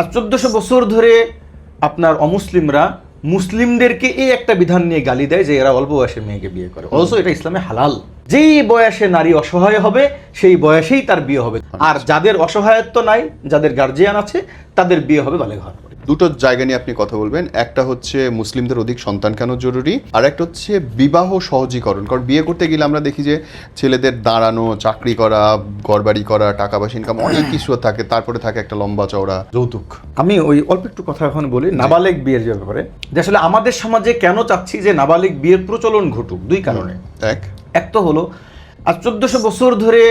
আজ চোদ্দশো বছর ধরে আপনার অমুসলিমরা মুসলিমদেরকে এই একটা বিধান নিয়ে গালি দেয় যে এরা অল্প বয়সে মেয়েকে বিয়ে করে। অবশ্য এটা ইসলামে হালাল। যেই বয়সে নারী অসহায় হবে, সেই বয়সেই তার বিয়ে হবে। আর যাদের অসহায়ত্ব নাই, যাদের গার্জিয়ান আছে, তাদের বিয়ে হবে বালে ঘর দুটো জায়গা নিয়ে আপনি কথা বলবেন। একটা হচ্ছে মুসলিমদের অধিক সন্তান কেন জরুরি? আর একটা হচ্ছে বিবাহ সহজীকরণ। কারণ বিয়ে করতে গেলে আমরা দেখি যে ছেলেদের দাঁড়ানো চাকরি করা ঘরবাড়ি করা টাকা পয়সা ইনকাম অনেক কিছু থাকে তারপরে থাকে একটা লম্বা চওড়া। যৌতুক। আমি ওই অল্প একটু কথা এখন বলি নাবালেগ বিয়ের যে ব্যাপারে যে আসলে আমাদের সমাজে কেন চাচ্ছি যে নাবালিক বিয়ের প্রচলন ঘটুক? দুই কারণে। এক। এক তো হলো আজ চোদ্দশো বছর ধরে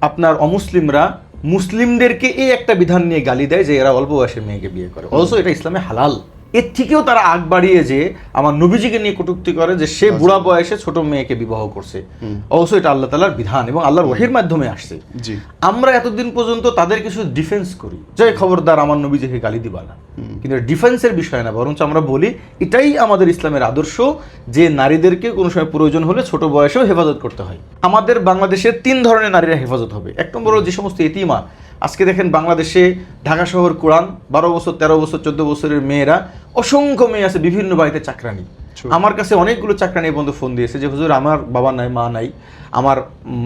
আপনার অমুসলিমরা মুসলিমদেরকে এই একটা বিধান নিয়ে গালি দেয় যে এরা অল্প বয়সে মেয়েকে বিয়ে করে। অবশ্য এটা ইসলামে হালাল। এর থেকেও তারা আগ বাড়িয়ে যে আমার নবীজিকে নিয়ে কটূক্তি করে যে সে বুড়া বয়সে ছোট মেয়েকে বিবাহ করছে। অবশ্য এটা আল্লাহ তালার বিধান এবং আল্লাহর ওহির মাধ্যমে আসছে। আমরা এতদিন পর্যন্ত তাদের কিছু ডিফেন্স করি। যে খবরদার আমার নবীজিকে গালি দিবা না। কিন্তু ডিফেন্সের বিষয় না বরঞ্চ আমরা বলি এটাই আমাদের ইসলামের আদর্শ যে নারীদেরকে কোনো সময় প্রয়োজন হলে ছোট বয়সেও হেফাজত করতে হয়। আমাদের বাংলাদেশের তিন ধরনের নারীরা হেফাজত হবে। এক নম্বর যে সমস্ত এতিমা আজকে দেখেন বাংলাদেশে ঢাকা শহর কোরআন, বারো বছর, তেরো বছর, চোদ্দ বছরের মেয়েরা অসংখ্য মেয়ে আছে, বিভিন্ন বাড়িতে চাকরানি। আমার কাছে অনেকগুলো চাকরানি বন্ধু ফোন দিয়েছে যে হুজুর আমার বাবা নাই মা নাই আমার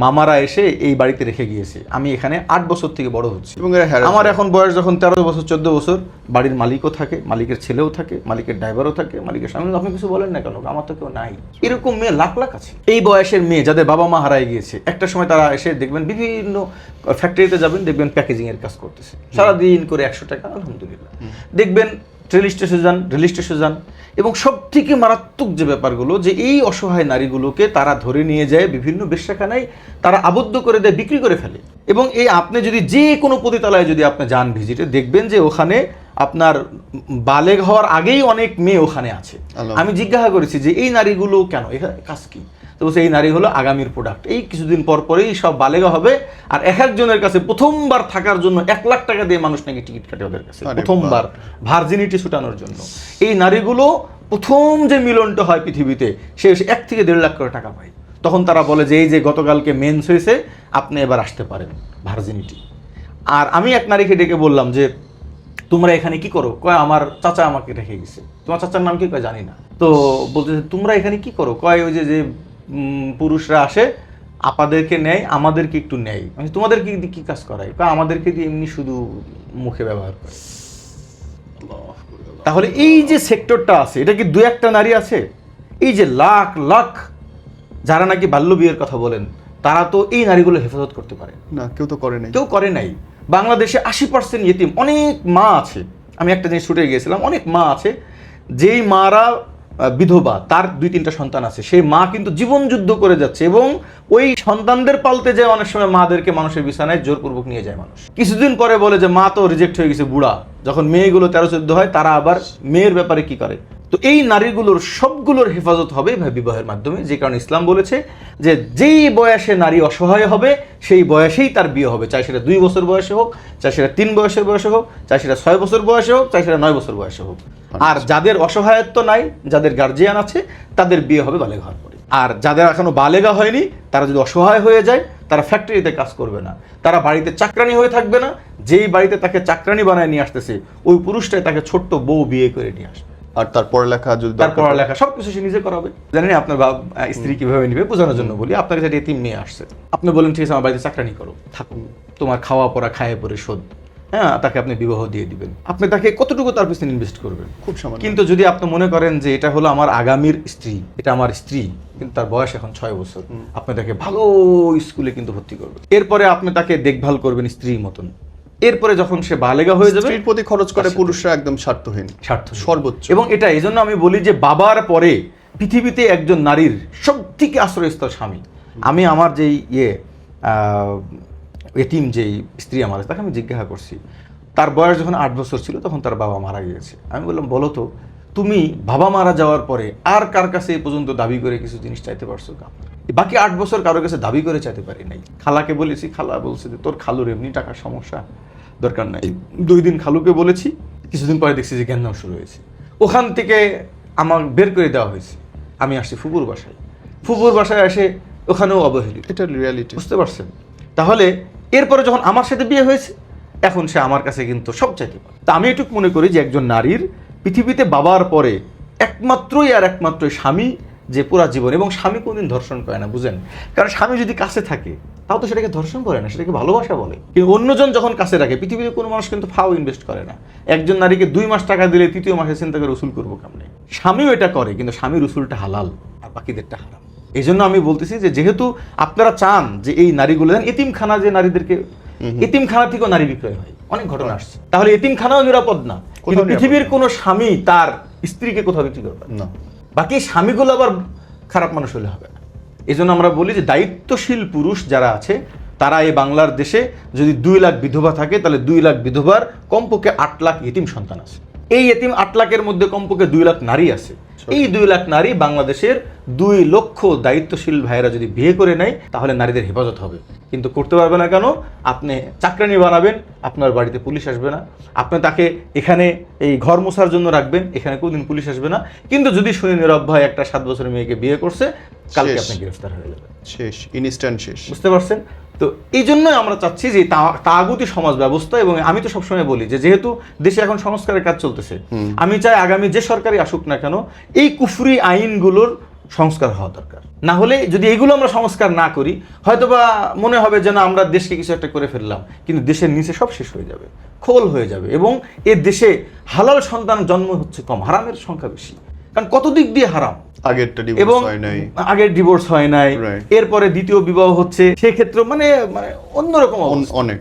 মামারা এসে এই বাড়িতে রেখে গিয়েছে। আমি এখানে আট বছর থেকে বড় হচ্ছি। এবং আমার এখন বয়স যখন তেরো বছর চোদ্দ বছর বাড়ির মালিকও থাকে মালিকের ছেলেও থাকে মালিকের ড্রাইভারও থাকে মালিকের স্বামী আপনি কিছু বলেন না কেন? আমার তো কেউ নাই। এরকম মেয়ে লাখ লাখ আছে। এই বয়সের মেয়ে যাদের বাবা মা হারাই গিয়েছে একটা সময় তারা এসে দেখবেন বিভিন্ন ফ্যাক্টরিতে যাবেন দেখবেন প্যাকেজিং এর কাজ করতেছে। সারাদিন করে একশো টাকা আলহামদুলিল্লাহ। দেখবেন রেল স্টেশনে যান রেল স্টেশনে যান। এবং সব থেকে মারাত্মক যে ব্যাপারগুলো যে এই অসহায় নারীগুলোকে তারা ধরে নিয়ে যায় বিভিন্ন বেশ্যাখানায় তারা আবদ্ধ করে দেয় বিক্রি করে ফেলে। এবং এই আপনি যদি যে কোনো পতিতালয়ে যদি আপনি যান ভিজিটে দেখবেন যে ওখানে আপনার বালেগ হওয়ার আগেই অনেক মেয়ে ওখানে আছে। আমি জিজ্ঞাসা করেছি যে এই নারীগুলো কেন? এখানে কাজ কি? তো এই নারী হলো আগামীর প্রোডাক্ট এই কিছুদিন পর পরেই সব বালেগা হবে। আর এক একজনের কাছে প্রথমবার থাকার জন্য এক লাখ টাকা দিয়ে মানুষ নাকি টিকিট কাটে ওদের কাছে। প্রথমবার ভার্জিনিটি ছুটানোর জন্য। এই নারীগুলো প্রথম যে মিলনটা হয় পৃথিবীতে সে এক থেকে দেড় লাখ করে টাকা পায়। তখন তারা বলে যে এই যে গতকালকে মেন্স হয়েছে আপনি এবার আসতে পারেন ভার্জিনিটি আর আমি এক নারীকে ডেকে বললাম যে তোমরা এখানে কি করো? কয় আমার চাচা আমাকে রেখে গেছে। তোমার চাচার নাম কি? কয় জানি না। তো বলতেছে তোমরা এখানে কি করো? কয় ওই যে যে পুরুষরা আসে আপাদেরকে নেয় আমাদেরকে একটু নেয়। আমি তোমাদেরকে দিয়ে কি কাজ করায়? বা আমাদেরকে দিয়ে এমনি শুধু মুখে ব্যবহার করে। তাহলে এই যে সেক্টরটা আছে এটা কি দু একটা নারী আছে? এই যে লাখ লাখ যারা নাকি বাল্য বিয়ের কথা বলেন তারা তো এই নারীগুলো হেফাজত করতে পারে। না কেউ তো করে নাই। কেউ করে নাই। বাংলাদেশে আশি পার্সেন্ট ইয়েতিম অনেক মা আছে। আমি একটা জিনিস ছুটে গিয়েছিলাম অনেক মা আছে যেই মারা বিধবা, তার দুই তিনটা সন্তান আছে। সেই মা কিন্তু জীবন যুদ্ধ করে যাচ্ছে এবং ওই সন্তানদের পালতে যায় অনেক সময় মাদেরকে মানুষের বিছানায় জোরপূর্বক নিয়ে যায় মানুষ। কিছুদিন পরে বলে যে, মা তো রিজেক্ট হয়ে গেছে, বুড়া। যখন মেয়েগুলো তেরো চোদ্দ হয় তারা আবার মেয়ের ব্যাপারে কি করে? তো এই নারীগুলোর সবগুলোর হেফাজত হবে বিবাহের মাধ্যমে। যে কারণে ইসলাম বলেছে যে যেই বয়সে নারী অসহায় হবে সেই বয়সেই তার বিয়ে হবে। চাই সেটা দুই বছর বয়সে হোক চাই সেটা তিন বয়সের বয়সে হোক চাই সেটা ছয় বছর বয়সে হোক চাই সেটা নয় বছর বয়সে হোক। আর যাদের অসহায়ত্ব নাই যাদের গার্জিয়ান আছে তাদের বিয়ে হবে বালেগ হওয়ার পরে। আর যাদের এখনও বালেগা হয়নি তারা যদি অসহায় হয়ে যায় তারা ফ্যাক্টরিতে কাজ করবে না। তারা বাড়িতে চাকরানি হয়ে থাকবে না। যেই বাড়িতে তাকে চাকরানি বানায় নিয়ে আসতেছে ওই পুরুষটাই তাকে ছোট্ট বউ বিয়ে করে নিয়ে আসবে। আর তার পড়ালেখা যদি তার পড়ালেখা সব সবকিছু সে নিজে করাবে। জানেন আপনার বাপ স্ত্রী কীভাবে নিবে বোঝানোর জন্য বলি। আপনার কাছে এতিম নিয়ে আসছে। আপনি বলেন ঠিক আছে আমার বাড়িতে চাকরানি করো। থাকুন। তোমার খাওয়া পড়া খায়ে পরে শোধ। হ্যাঁ তাকে আপনি বিবাহ দিয়ে দিবেন। আপনি তাকে কতটুকু তার পিছনে ইনভেস্ট করবেন? খুব সামান্য। কিন্তু যদি আপনি মনে করেন যে এটা হলো আমার আগামীর স্ত্রী এটা আমার স্ত্রী কিন্তু তার বয়স এখন ছয় বছর আপনি তাকে ভালো স্কুলে কিন্তু ভর্তি করবেন। এরপরে আপনি তাকে দেখভাল করবেন স্ত্রীর মতন। এরপরে যখন সে বালেগা হয়ে যাবে স্ত্রীর প্রতি খরচ করে পুরুষরা একদম স্বার্থহীন স্বার্থ সর্বোচ্চ। এবং এটা এই জন্য আমি বলি যে বাবার পরে পৃথিবীতে একজন নারীর সব থেকে আশ্রয়স্থল স্বামী। আমি আমার যেই ইয়ে এতিম যেই স্ত্রী আমার আছে, তাকে আমি জিজ্ঞাসা করছি। তার বয়স যখন আট বছর ছিল তখন তার বাবা মারা গিয়েছে। আমি বললাম বলো তো তুমি বাবা মারা যাওয়ার পরে আর কার কাছে এ পর্যন্ত দাবি করে কিছু জিনিস চাইতে পারছ বাকি আট বছর কারোর কাছে দাবি করে চাইতে পারি নাই। খালাকে বলেছি খালা বলছে যে তোর খালুর এমনি টাকার সমস্যা দরকার নাই। দুই দিন খালুকে বলেছি কিছুদিন পরে দেখছি যে জ্ঞান শুরু হয়েছে ওখান থেকে আমার বের করে দেওয়া হয়েছে। আমি আসছি ফুপুর বাসায়। ফুপুর বাসায় এসে ওখানেও অবহেলিত। এটা রিয়ালিটি বুঝতে পারছেন? তাহলে এরপরে যখন আমার সাথে বিয়ে হয়েছে, এখন সে আমার কাছে কিন্তু সবচাইতে ভালো। তা আমি এটুকু মনে করি যে একজন নারীর পৃথিবীতে বাবার পরে একমাত্রই আর একমাত্রই স্বামী যে পুরা জীবন, এবং স্বামী কোনদিন ধর্ষণ করে না, বুঝেন? কারণ স্বামী যদি কাছে থাকে, তাও তো সেটাকে ধর্ষণ করে না, সেটাকে ভালোবাসা বলে। কিন্তু অন্যজন যখন কাছে রাখে, পৃথিবীতে কোনো মানুষ কিন্তু ফাও ইনভেস্ট করে না। একজন নারীকে দুই মাস টাকা দিলে তৃতীয় মাসে চিন্তা করে রসুল করব কেমনে? স্বামীও এটা করে, কিন্তু স্বামীর রসুলটা হালাল, আর বাকিদেরটা হারাম। এই জন্য আমি বলতেছি যে যেহেতু আপনারা চান যে এই নারীগুলো এতিমখানা যে নারীদেরকে এতিমখানা থেকেও নারী বিক্রয় হয়। অনেক ঘটনা আসছে। তাহলে এতিমখানাও নিরাপদ না? কিন্তু পৃথিবীর কোনো স্বামী তার স্ত্রীকে কোথাও বিক্রি করবে না। বাকি স্বামীগুলো আবার খারাপ মানুষ হলে হবে। না এই জন্য আমরা বলি যে দায়িত্বশীল পুরুষ যারা আছে তারা এই বাংলার দেশে যদি দুই লাখ বিধবা থাকে তাহলে দুই লাখ বিধবার কমপক্ষে আট লাখ এতিম সন্তান আছে। এই এতিম আট লাখের মধ্যে কমপক্ষে দুই লাখ নারী আছে। এই দুই লাখ নারী বাংলাদেশের দুই লক্ষ দায়িত্বশীল ভাইয়েরা যদি বিয়ে করে নেয় তাহলে নারীদের হেফাজত হবে। কিন্তু করতে পারবে না কেন? আপনি চাকরানি বানাবেন আপনার বাড়িতে পুলিশ আসবে না। আপনি তাকে এখানে এই ঘর মোছার জন্য রাখবেন এখানে কোনদিন পুলিশ আসবে না। কিন্তু যদি শুনে নীরব ভাই একটা সাত বছরের মেয়েকে বিয়ে করছে কালকে আপনি গ্রেফতার হয়ে যাবেন। শেষ ইনস্ট্যান্ট শেষ। বুঝতে পারছেন? তো এই জন্যই আমরা চাচ্ছি যে তাগুতি সমাজ ব্যবস্থা এবং আমি তো সবসময় বলি যে যেহেতু দেশে এখন সংস্কারের কাজ চলতেছে আমি চাই আগামী যে সরকারই আসুক না কেন এই কুফরি আইনগুলোর সংস্কার হওয়া দরকার। না হলে যদি এগুলো আমরা সংস্কার না করি হয়তোবা মনে হবে যেন আমরা দেশকে কিছু একটা করে ফেললাম কিন্তু দেশের নিচে সব শেষ হয়ে যাবে খোল হয়ে যাবে এবং এ দেশে হালাল সন্তান জন্ম হচ্ছে কম হারামের সংখ্যা বেশি। কারণ কত দিক দিয়ে হারাম? আগেরটা এবং আগের ডিভোর্স হয় নাই। এরপরে দ্বিতীয় বিবাহ হচ্ছে সেক্ষেত্রে মানে মানে অন্যরকম অনেক।